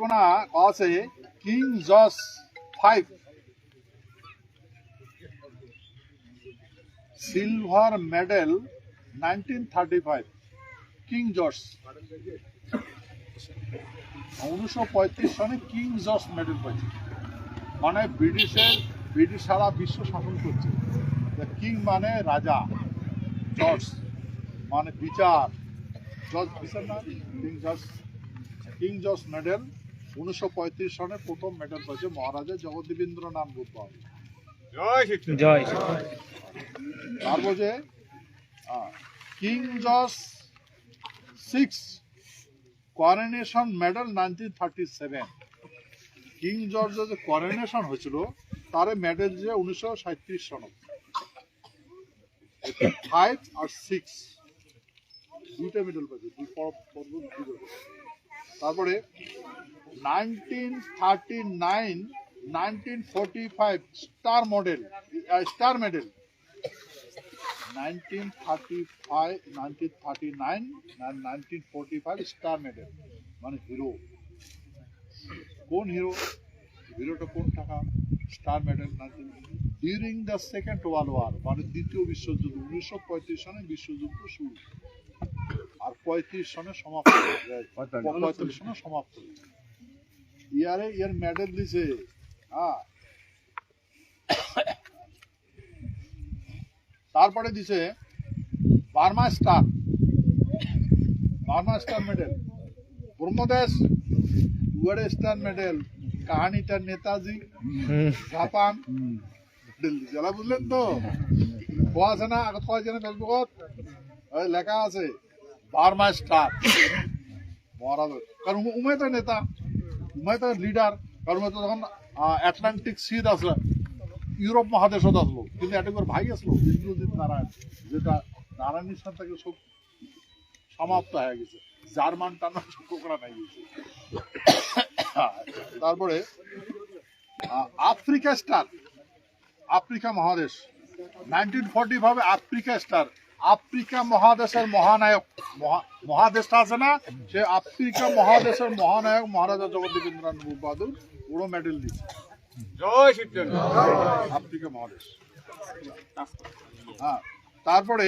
কোনা আছে King Jos five. Silver medal nineteen thirty five King George উনিশশো পঁয়ত্রিশ সনে কিং জর্জ মেডেল পাইছে। মানে ব্রিটিশের, ব্রিটিশ সারা বিশ্ব শাসন করছে। কিং মানে রাজা জর্জ মানে বিচার। জর্জ বিচার না King George King George medal. উনিশশো পঁয়ত্রিশ সনে প্রথম মেডেল পাইছে মহারাজা জগদীবেন্দ্রনাথ বুদ্ধ জয় তারপর যে King George six coronation medal nineteen thirty seven King জর্জের যে করোনেশন হয়েছিল তার মেডেল যে উনিশশো সাঁত্রিশ সন। ফাইভ আর সিক্স দুইটা মেডেল পাইছে দুই পর্ব দুটো। তারপরে nineteen thirty nine, nineteen five, star model star medal. 1935 1939 and 1945 star medal মানে হিরো। কোন হিরো? হিরোটা কোন টাকা? Star medal during the second world war মানে দ্বিতীয় বিশ্বযুদ্ধ, উনিশশো পঁয়ত্রিশ সনে বিশ্বযুদ্ধ শুরু। আর পঁয়ত্রিশ সনে সমাপ্ত পঁয়ত্রিশ সনে সমাপ্ত ইয়ারে এর মেডেল দিছে। হ্যাঁ তারপরে দিছে Burma star. Burma star medal ব্রহ্মদেশ উয়ারে স্টার মেডেল কাহানিটা নেতাজি জাপান। দিছে বুঝলেন তো? কোয়া আছে না? আগত কোয়া আছে না ফেসবুকত লেখা আছে। বার্মা স্টার মহারাজ, কারণ উমে- উমে তো নেতা উমে তো লিডার কারণ উমে তো তখন আটলান্টিক সিদ আছে ইউরোপ মহাদেশত আসলো, কিন্তু এটা করে ভাই আসলো, ইন্দ্রজিৎ নারায়ণ, যেটা নারায়ণের সাথে থেকে সব সমাপ্ত হয়ে গেছে। জার্মান টানা কোকড়া নাই। গেছে তারপরে আফ্রিকা স্টার আফ্রিকা মহাদেশ। নাইনটিন ফোরটি ভাবে আফ্রিকা স্টার আফ্রিকা মহাদেশের মহানায়ক, মহা- মহাদেশটা আছে না? সে আফ্রিকা মহাদেশের মহানায়ক মহারাজা জগদীবেন্দ্রনাথ বাহাদুর পুরো মেডেল দিচ্ছে আফ্রিকা মহাদেশ। হ্যাঁ তারপরে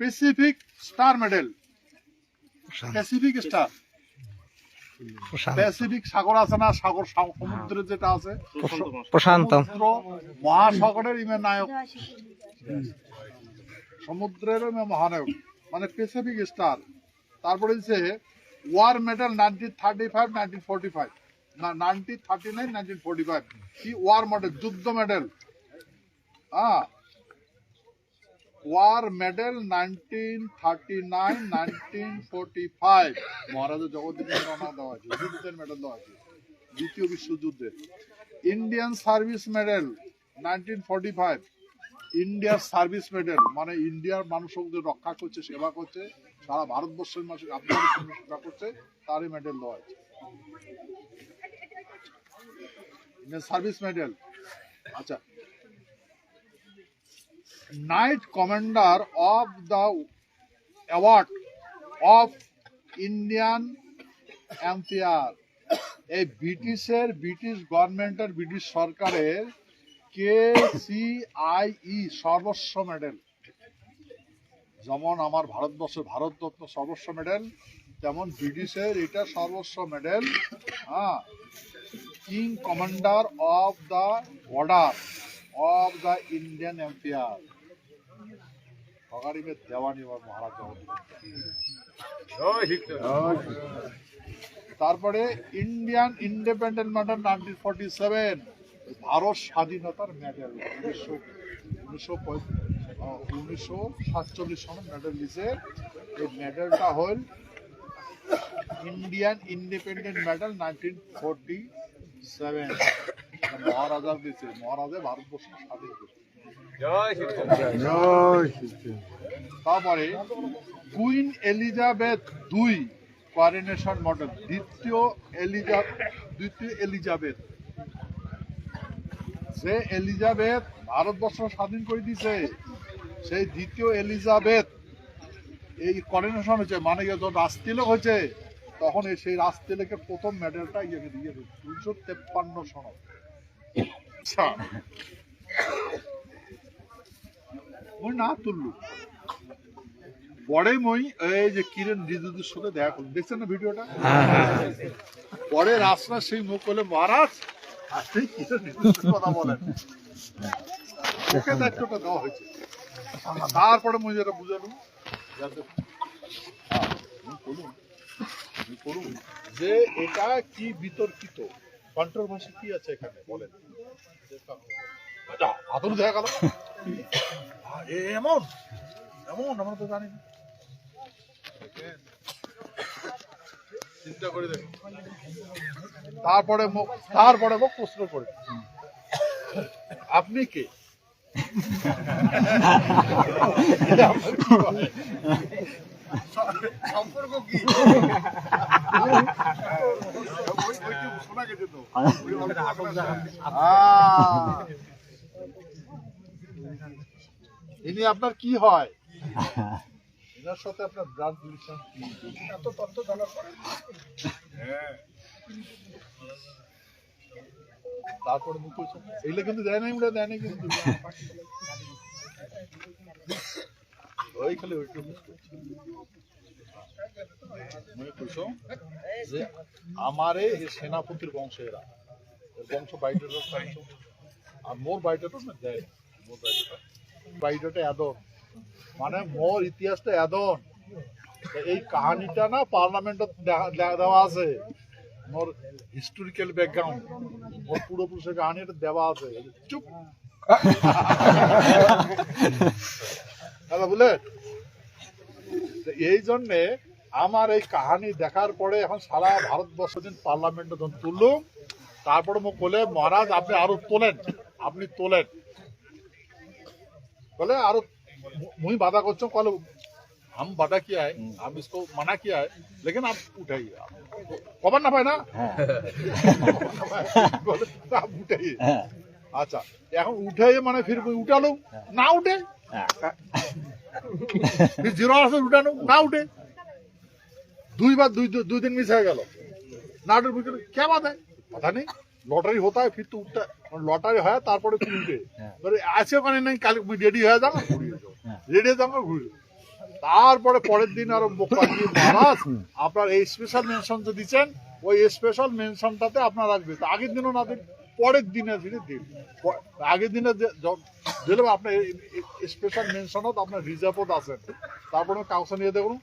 Pacific star medal Pacific star Pacific সাগর আছে না? সাগর সা- সমুদ্রের যেটা আছে। প্রশান্ত সমুদ্র মহাসাগরের ইমে নায়ক। সমুদ্রের মহানায়ক। মানে প্যাসিফিক স্টার। তারপরে দিচ্ছে war medal nineteen thirty five nineteen forty five. না nineteen thirty nine nineteen forty five. কি ওয়ার মডেল? যুদ্ধ মেডেল। হ্যাঁ। War medal nineteen thirty nine, nineteen forty five. Maharaja Jagadindranath দেওয়া আছে মেডেল দেওয়া আছে, দ্বিতীয় বিশ্বযুদ্ধের Indian service medal, nineteen forty five. ইন্ডিয়ার সার্ভিস মেডেল মানে ইন্ডিয়ার মানুষদের রক্ষা করছে, সেবা করছে, সারা ভারতবর্ষের মানুষ জন্য সেবা করছে, তারই মেডেল দেওয়া আছে। সার্ভিস মেডেল আচ্ছা knight commander of the award of Indian Empire এই ব্রিটিশের, ব্রিটিশ গভর্নমেন্টের, ব্রিটিশ সরকারের কে সি আই ই সর্বস্ব মেডেল। যেমন আমার ভারতবর্ষের ভারতরত্ন সর্বস্ব মেডেল, তেমন ব্রিটিশের এটা সর্বস্ব মেডেল হ্যাঁ King commander of the order, of the Indian Empire তারপরে Indian independent medal nineteen forty seven Bharat স্বাধীনতার মেডেল উনিশশো উনিশশো সাতচল্লিশ সনে মেডেল দিছে এই মেডেলটা হল Indian independent medal nineteen forty seven. Maharaja দিছে। মহারাজা ভারতবর্ষ স্বাধীন করছে তারপরে কুইন এলিজাবেথ দুই কোয়ারিনেশন মডেল, দ্বিতীয় এলিজা দ্বিতীয় এলিজাবেথ। যে এলিজাবেথ ভারতবর্ষ স্বাধীন করে দিছে সেই দ্বিতীয় এলিজাবেথ এই কর্ডিনেশন হয়েছে মানে যখন রাজতিলক হয়েছে, তখন সেই রাজতিলকের প্রথম মেডেলটা ইয়ে দিয়ে দুশো তেপ্পান্ন সনদ। আচ্ছা। মই না তুললু। পরে মই এই যে কিরণ রিজুদের সাথে দেখা করলাম। দেখছেন না ভিডিওটা? পরে রাস্তা সেই মুখ করলে মহারাজ আপনি কিরণ রিজুদের কথা বলেন। ওকে দায়িত্বটা দেওয়া হয়েছে। তারপরে মই যেটা বুঝালু হ্যাঁ, যে এটা কি বিতর্কিত? কন্ট্রোভার্সি কি আছে এখানে? বলেন। আদর দেখা গেল। এমন এমন আমরা তো জানি চিন্তা তারপরে মুখ- প্রশ্ন করে আপনি কি সম্পর্ক কি শোনা গেছে তো। ইনি আপনার কি হয়? এনার সাথে আপনার ব্লাড রিলেশন কি? এত তথ্য জানার পরে হ্যাঁ। তারপরে মুখ এইগুলো কিন্তু দেয় নাই আমরা দেয় নাই কিন্তু ওই খালি মনে করছ? যে আমারে সেনাপতির বংশ এরা বংশ বাইরের বংশ আর মোর বাইরেটা না দেয় মোর বাইরেটা বাইরেটা এদন। মানে মোর ইতিহাসটা এদন। এই কাহিনীটা না পার্লামেন্টে দেওয়া আছে। মোর হিস্টোরিক্যাল ব্যাকগ্রাউন্ড মোর পূর্বপুরুষের কাহিনীটা দেওয়া আছে। চুপ। দাদা তো এই জন্যে আমার এই কাহানি দেখার পরে এখন সারা ভারতবর্ষ দিন পার্লামেন্টে তুললুম, তারপরে মুখ কলে মহারাজ, আপনি আরও তোলেন। আপনি তোলেন। बोले और मुझे बाधा को कल हम बाधा किया है हम इसको मना किया है लेकिन आप उठाइए आप खबर ना पाए ना बोले, तो आप उठाइए আচ্ছা এখন উঠে মানে ফির উঠালো না উঠে ফির জিরো আসে উঠানো না উঠে দুইবার দুই দুই দিন মিস হয়ে গেল না উঠে বুঝতে কে বাধা কথা নেই লটারি হতে হয় ফির তো উঠতে লটারি হয় তারপরে উঠে এবারে আছে ওখানে নাই কাল রেডি হয়ে যাও ঘুরিয়ে যাও। রেডি হয়ে যাও ঘুরিয়ে তারপরে পরের দিন আরও মোকাবিল মহারাজ আপনার এই স্পেশাল মেনশন যে দিচ্ছেন ওই স্পেশাল মেনশনটাতে আপনার আসবে। তো আগের দিনও না দিন পরের দিনে দিনে। দিন আগের দিনে যে- য- দিলে আপনার স্পেশাল মেনশনত আপনার রিজার্ভত আছেন তারপরে কাউকে নিয়ে দেখুন।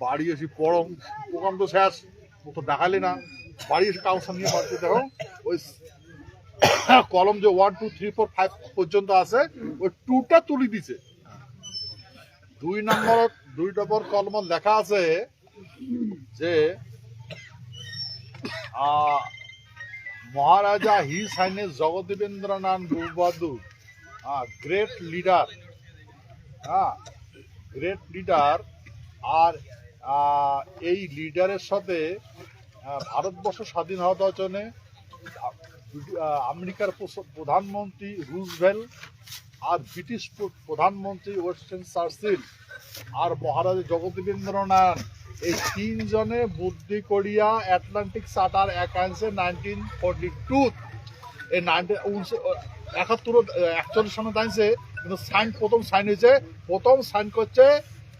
বাড়ি এসে পড়ম প্রোগ্রাম তো শেষ ও তো দেখালি না। বাড়ি এসে কাউকে নিয়ে বাড়িতে দেখো, ওই কলম যে one two three four five পর্যন্ত আছে, ওই টুটা তুলি দিছে। দুই নম্বর দুই নম্বর কলম লেখা আছে যে মহারাজা হি সাইনে জগদেবেন্দ্রনাথ বাহাদুর গ্রেট লিডার হ্যাঁ গ্রেট লিডার আর এই লিডারের সাথে ভারতবর্ষ স্বাধীন হওয়ার জন্য আমেরিকার প্রধানমন্ত্রী রুজভেল আর ব্রিটিশ প্রধানমন্ত্রী ওয়েস্টার্ন চার্চিল আর মহারাজা জগদীবেন্দ্রনাথ এই তিনজনে বুদ্ধি করিয়া অ্যাটলান্টিক চার্টার একাংশে নাইনটিন ফোরটি টু এই নাইনটিন একাত্তর একচল্লিশ সনে দাঁড়িয়েছে, কিন্তু সাইন প্রথম সাইন হয়েছে, প্রথম সাইন করছে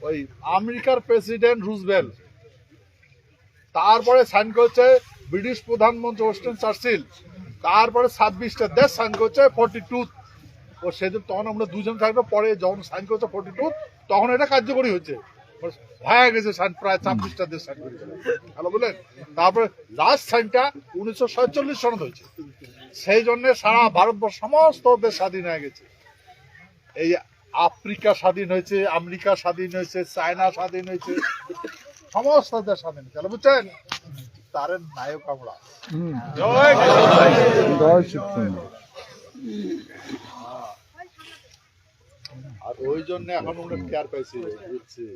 ওই আমেরিকার প্রেসিডেন্ট রুজভেল তারপরে সাইন করছে ব্রিটিশ প্রধানমন্ত্রী ওয়েস্টার্ন চার্চিল। তারপরে ছাব্বিশটা দেশ সাইন করছে ফোরটি টু ও সেদিন তখন আমরা দুজন থাকব, পরে যখন সাইন করছে ফোরটি টু তখন এটা কার্যকরী হচ্ছে। হয়ে গেছে সাইন, প্রায় ছাব্বিশটা দেশ সাইন করে হ্যালো বলেন তারপরে লাস্ট সাইনটা উনিশশো সাতচল্লিশ সনত হয়েছে। সেই জন্য সারা ভারতবর্ষ সমস্ত দেশ স্বাধীন হয়ে গেছে। এই আফ্রিকা স্বাধীন হয়েছে, আমেরিকা স্বাধীন হয়েছে, চায়না স্বাধীন হয়েছে। সমস্ত দেশ স্বাধীন তাহলে বুঝছেন? তার নায়ক আমরা। আর ওই জন্য এখন আমরা কেয়ার পাইছি বুঝছি।